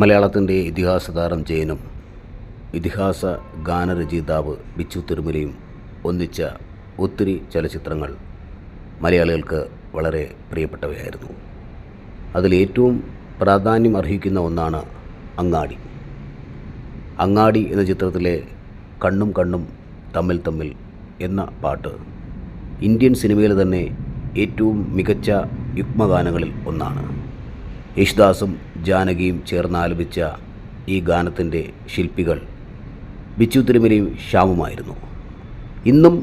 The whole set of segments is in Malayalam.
മലയാളത്തിന്റെ ഇതിഹാസ താരം ജയനും ഇതിഹാസ ഗാനരചയിതാവ് ബിച്ചു തിരുമലയും ഒന്നിച്ച ഒത്തിരി ചലച്ചിത്രങ്ങൾ മലയാളികൾക്ക് വളരെ പ്രിയപ്പെട്ടവയായിരുന്നു. അതിലേറ്റവും പ്രാധാന്യം അർഹിക്കുന്ന ഒന്നാണ് അങ്ങാടി. അങ്ങാടി എന്ന ചിത്രത്തിലെ കണ്ണും കണ്ണും തമ്മിൽ തമ്മിൽ എന്ന പാട്ട് ഇന്ത്യൻ സിനിമയിൽ തന്നെ ഏറ്റവും മികച്ച യുഗ്മഗാനങ്ങളിൽ ഒന്നാണ്. യേശുദാസും ജാനകിയും ചേർന്ന് ആലപിച്ച ഈ ഗാനത്തിന്റെ ശില്പികൾ ബിച്ചു തിരുമലയും ശ്യാമുമായിരുന്നു. ഇന്നും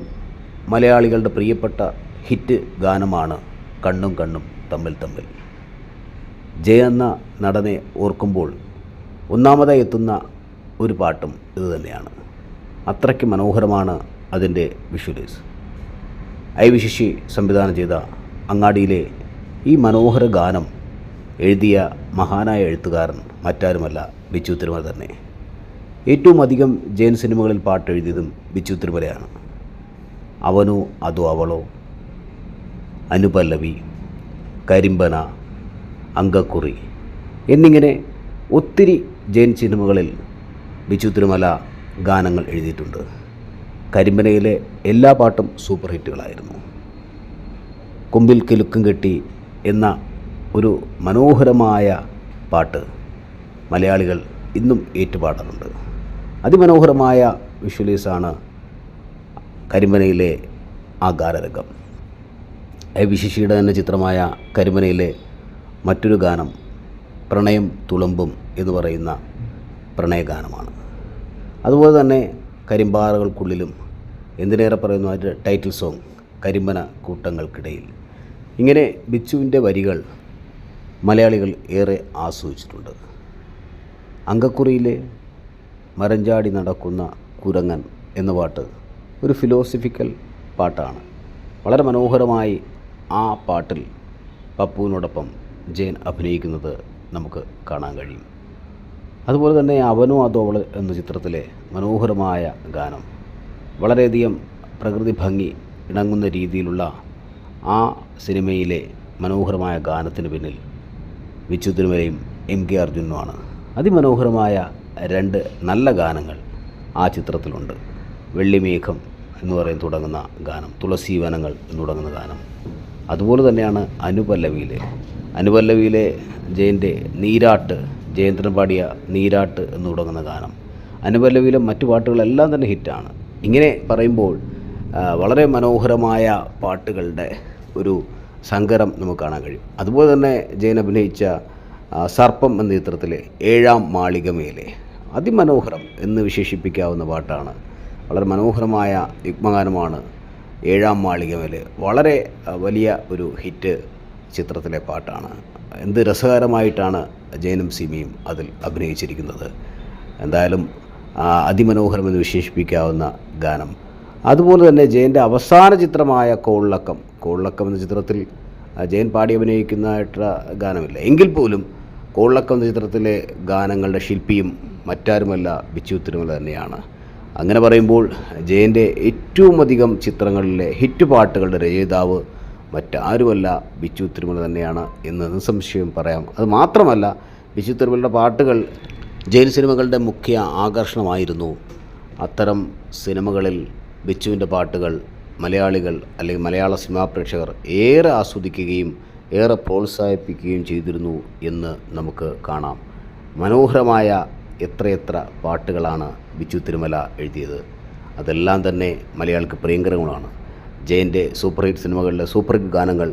മലയാളികളുടെ പ്രിയപ്പെട്ട ഹിറ്റ് ഗാനമാണ് കണ്ണും കണ്ണും തമ്മിൽ തമ്മിൽ. ജയ എന്ന നടനെ ഓർക്കുമ്പോൾ ഒന്നാമതായി എത്തുന്ന ഒരു പാട്ടും ഇതുതന്നെയാണ് അത്രയ്ക്ക് മനോഹരമാണ് അതിന്റെ വിഷ്വലൈസ്. ഐ വിശിഷി സംവിധാനം ചെയ്ത അങ്ങാടിയിലെ ഈ മനോഹര ഗാനം എഴുതിയ മഹാനായ എഴുത്തുകാരൻ മറ്റാരുമല്ല ബിച്ചു തിരുമല തന്നെ. ഏറ്റവും അധികം ജയൻ സിനിമകളിൽ പാട്ട് എഴുതിയതും ബിച്ചു തിരുമലയാണ്. അവനോ അതോ അവളോ? അനുപല്ലവി കരിമ്പന അങ്കക്കുറി എന്നിങ്ങനെ ഒത്തിരി ജയൻ സിനിമകളിൽ ബിച്ചു തിരുമല ഗാനങ്ങൾ എഴുതിയിട്ടുണ്ട്. കരിമ്പനയിലെ എല്ലാ പാട്ടും സൂപ്പർ ഹിറ്റുകളായിരുന്നു. കൊമ്പിൽ കിലുക്കും കെട്ടി എന്ന ഒരു മനോഹരമായ പാട്ട് മലയാളികൾ ഇന്നും ഏറ്റുപാടാറുണ്ട് അതിമനോഹരമായ വിഷ്വലീസാണ് കരിമനയിലെ ആ ഗാനരംഗം. എ വിശിഷിയുടെ തന്നെ ചിത്രമായ കരിമനയിലെ മറ്റൊരു ഗാനം പ്രണയം തുളമ്പും എന്ന് പറയുന്ന പ്രണയഗാനമാണ്. അതുപോലെ തന്നെ കരിമ്പാറകൾക്കുള്ളിലും എന്തിനേറെ പറയുന്നു അതിന്റെ ടൈറ്റിൽ സോങ് കരിമന കൂട്ടങ്ങൾക്കിടയിൽ. ഇങ്ങനെ ബിച്ചുവിന്റെ വരികൾ മലയാളികൾ ഏറെ ആസ്വദിച്ചിട്ടുണ്ട്. അങ്കക്കുറിയിലെ മരഞ്ചാടി നടക്കുന്ന കുരങ്ങൻ എന്ന പാട്ട് ഒരു ഫിലോസഫിക്കൽ പാട്ടാണ്. വളരെ മനോഹരമായി ആ പാട്ടിൽ പപ്പുവിനോടൊപ്പം ജയൻ അഭിനയിക്കുന്നത് നമുക്ക് കാണാൻ കഴിയും. അതുപോലെ തന്നെ അവനോ അതോവൾ എന്ന ചിത്രത്തിലെ മനോഹരമായ ഗാനം വളരെയധികം പ്രകൃതി ഭംഗി ഇണങ്ങുന്ന രീതിയിലുള്ള ആ സിനിമയിലെ മനോഹരമായ ഗാനത്തിന് പിന്നിൽ വിച്ചു എം കെ അർജുനുമാണ്. അതിമനോഹരമായ രണ്ട് നല്ല ഗാനങ്ങൾ ആ ചിത്രത്തിലുണ്ട്. വെള്ളിമേഘം എന്ന് പറയും തുടങ്ങുന്ന ഗാനം തുളസി വനങ്ങൾ എന്ന് തുടങ്ങുന്ന ഗാനം. അതുപോലെ തന്നെയാണ് അനുപല്ലവിയിലെ. അനുപല്ലവിയിലെ ജയന്റെ നീരാട്ട് ജയേന്ദ്രൻ പാടിയ നീരാട്ട് എന്ന് തുടങ്ങുന്ന ഗാനം. അനുപല്ലവിയിലെ മറ്റു പാട്ടുകളെല്ലാം തന്നെ ഹിറ്റാണ്. ഇങ്ങനെ പറയുമ്പോൾ വളരെ മനോഹരമായ പാട്ടുകളുടെ ഒരു സങ്കരം നമുക്ക് കാണാൻ കഴിയും. അതുപോലെ തന്നെ ജയൻ അഭിനയിച്ച സർപ്പം എന്ന ചിത്രത്തിലെ ഏഴാം മാളികമേലെ അതിമനോഹരം എന്ന് വിശേഷിപ്പിക്കാവുന്ന പാട്ടാണ്. വളരെ മനോഹരമായ യുഗ്മഗാനമാണ് ഏഴാം മാളികമേലെ. വളരെ വലിയ ഒരു ഹിറ്റ് ചിത്രത്തിലെ പാട്ടാണ്. എന്ത് രസകരമായിട്ടാണ് ജയനും സിമിയും അതിൽ അഭിനയിച്ചിരിക്കുന്നത്. എന്തായാലും അതിമനോഹരം എന്ന് വിശേഷിപ്പിക്കാവുന്ന ഗാനം അതുപോലെ തന്നെ ജയന്റെ അവസാന ചിത്രമായ കോള്ളക്കം കോള്ളക്കം എന്ന ചിത്രത്തിൽ ജയൻ പാടി അഭിനയിക്കുന്നതായിട്ടുള്ള ഗാനമില്ല. എങ്കിൽ പോലും കോള്ളക്കം എന്ന ചിത്രത്തിലെ ഗാനങ്ങളുടെ ശില്പിയും മറ്റാരുമല്ല ബിച്ചു തിരുമല തന്നെയാണ്. അങ്ങനെ പറയുമ്പോൾ ജയന്റെ ഏറ്റവും അധികം ചിത്രങ്ങളിലെ ഹിറ്റ് പാട്ടുകളുടെ രചയിതാവ് മറ്റാരുമല്ല ബിച്ചു തിരുമല തന്നെയാണ് എന്ന് നിസ്സംശയം പറയാം. അത് മാത്രമല്ല ബിച്ചു തിരുമലയുടെ പാട്ടുകൾ ജയിൽ സിനിമകളുടെ മുഖ്യ ആകർഷണമായിരുന്നു. അത്തരം സിനിമകളിൽ ബിച്ചുവിന്റെ പാട്ടുകൾ മലയാളികൾ അല്ലെങ്കിൽ മലയാള സിനിമാ പ്രേക്ഷകർ ഏറെ ആസ്വദിക്കുകയും ഏറെ പ്രോത്സാഹിപ്പിക്കുകയും ചെയ്തിരുന്നു എന്ന് നമുക്ക് കാണാം. മനോഹരമായ എത്രയെത്ര പാട്ടുകളാണ് ബിച്ചു തിരുമല എഴുതിയത്. അതെല്ലാം തന്നെ മലയാളിക്ക് പ്രിയങ്കരങ്ങളാണ്. ജയന്റെ സൂപ്പർ ഹിറ്റ് സിനിമകളിലെ സൂപ്പർ ഹിറ്റ് ഗാനങ്ങൾ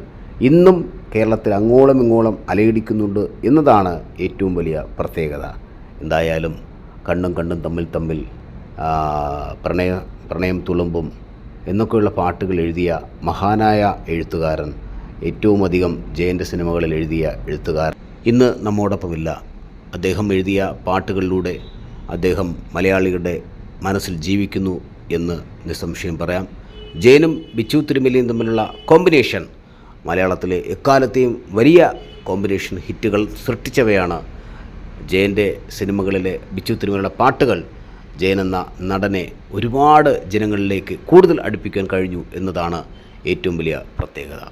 ഇന്നും കേരളത്തിൽ അങ്ങോളം ഇങ്ങോളം അലയിടിക്കുന്നുണ്ട് എന്നതാണ് ഏറ്റവും വലിയ പ്രത്യേകത. എന്തായാലും കണ്ണും കണ്ണും തമ്മിൽ തമ്മിൽ പ്രണയ പ്രണയം തുളുമ്പും എന്നൊക്കെയുള്ള പാട്ടുകൾ എഴുതിയ മഹാനായ എഴുത്തുകാരൻ ഏറ്റവും അധികം ജയന്റെ സിനിമകളിൽ എഴുതിയ എഴുത്തുകാരൻ. ഇന്ന് നമ്മോടൊപ്പമില്ല. അദ്ദേഹം എഴുതിയ പാട്ടുകളിലൂടെ അദ്ദേഹം മലയാളികളുടെ മനസ്സിൽ ജീവിക്കുന്നു എന്ന് നിസ്സംശയം പറയാം. ജയനും ബിച്ചു തിരുമലയും തമ്മിലുള്ള കോമ്പിനേഷൻ മലയാളത്തിലെ എക്കാലത്തെയും വലിയ കോമ്പിനേഷൻ ഹിറ്റുകൾ സൃഷ്ടിച്ചവയാണ് ജയന്റെ സിനിമകളിലെ ബിച്ചു തിരുമലയുടെ പാട്ടുകൾ ജയൻ എന്ന നടനെ ഒരുപാട് ജനങ്ങളിലേക്ക് കൂടുതൽ അടുപ്പിക്കാൻ കഴിഞ്ഞു എന്നതാണ് ഏറ്റവും വലിയ പ്രത്യേകത.